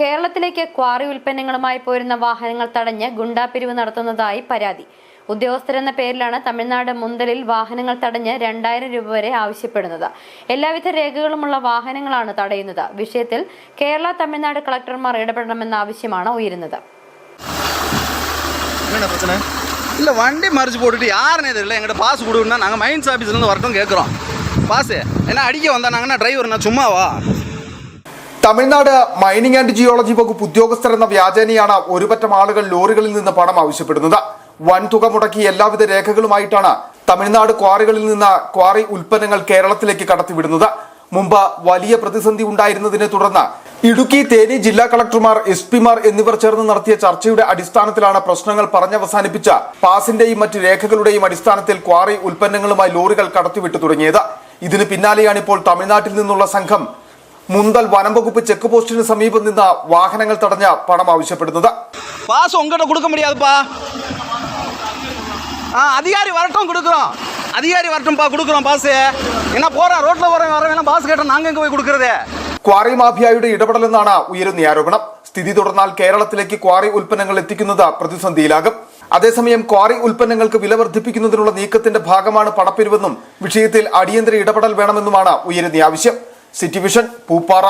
കേരളത്തിലേക്ക് ക്വാറി ഉൽപ്പന്നങ്ങളുമായി പോരുന്ന വാഹനങ്ങൾ തടഞ്ഞ് ഗുണ്ടാപിരിവ് നടത്തുന്നതായി പരാതി ഉദ്യോഗസ്ഥരെന്ന പേരിലാണ് തമിഴ്നാട് മുന്തലിൽ വാഹനങ്ങൾ തടഞ്ഞ് രണ്ടായിരം രൂപ വരെ ആവശ്യപ്പെടുന്നത് എല്ലാവിധ രേഖകളുമുള്ള വാഹനങ്ങളാണ് തടയുന്നത് വിഷയത്തിൽ കേരള തമിഴ്നാട് കളക്ടർമാർ ഇടപെടണമെന്ന ആവശ്യമാണ് ഉയരുന്നത് என்ன பிரச்சனை இல்லை வண்டி மறிச்சு போட்டுட்டு யாருன்னே தெரியல எங்கிட்ட பாஸ் கொடுக்குன்னா நாங்கள் மைன்ஸ் ஆஃபீஸ்லேருந்து வரட்டும் கேட்குறோம் பாஸு என்ன அடிக்க வந்தாங்கன்னா டிரைவர் நான் சும்மாவா തമിഴ്നാട് മൈനിങ് ആൻഡ് ജിയോളജി വകുപ്പ് ഉദ്യോഗസ്ഥർ എന്ന വ്യാജേനയാണ് ഒരുപറ്റം ആളുകൾ ലോറികളിൽ നിന്ന് പണം ആവശ്യപ്പെടുന്നത്. വൻതുക മുടക്കി എല്ലാവിധ രേഖകളുമായിട്ടാണ് തമിഴ്നാട് ക്വാറികളിൽ നിന്ന് ക്വാറി ഉൽപ്പന്നങ്ങൾ കേരളത്തിലേക്ക് കടത്തിവിടുന്നത്. മുമ്പ് വലിയ പ്രതിസന്ധി ഉണ്ടായിരുന്നതിനെ തുടർന്ന് ഇടുക്കി തേനി ജില്ലാ കളക്ടർമാർ എസ് പിമാർ എന്നിവർ ചേർന്ന് നടത്തിയ ചർച്ചയുടെ അടിസ്ഥാനത്തിലാണ് പ്രശ്നങ്ങൾ പറഞ്ഞവസാനിപ്പിച്ച പാസിന്റെയും മറ്റ് രേഖകളുടെയും അടിസ്ഥാനത്തിൽ ക്വാറി ഉൽപ്പന്നങ്ങളുമായി ലോറികൾ കടത്തിവിട്ടു തുടങ്ങിയത്. ഇതിന് പിന്നാലെയാണ് ഇപ്പോൾ തമിഴ്നാട്ടിൽ നിന്നുള്ള സംഘം മുന്തൽ വനം വകുപ്പ് ചെക്ക് പോസ്റ്റിന് സമീപം നിന്ന് വാഹനങ്ങൾ തടഞ്ഞ പണം ആവശ്യപ്പെടുന്നത് பாஸ் உங்ககிட்ட கொடுக்க முடியாதுப்பா ஆ அதிகாரி வரட்டும் கொடுக்குறோம் அதிகாரி வரட்டும்ப்பா கொடுக்குறோம் பாஸு என்ன போகிறேன் ரோட்டில் போகிறேன் வரேன் வேணா பாஸ் கேட்டால் நாங்கள் எங்கே போய் கொடுக்குறது ക്വാറി മാഫിയയുടെ ഇടപെടലെന്നാണ് ഉയരുന്ന ആരോപണം സ്ഥിതി തുടർന്നാൽ കേരളത്തിലേക്ക് ക്വാറി ഉൽപ്പന്നങ്ങൾ എത്തിക്കുന്നത് പ്രതിസന്ധിയിലാകും അതേസമയം ക്വാറി ഉൽപ്പന്നങ്ങൾക്ക് വില വർദ്ധിപ്പിക്കുന്നതിനുള്ള നീക്കത്തിന്റെ ഭാഗമാണ് പണപ്പിരിവെന്നും വിഷയത്തിൽ അടിയന്തര ഇടപെടൽ വേണമെന്നുമാണ് ഉയരുന്ന ആവശ്യം City vision Pooppara.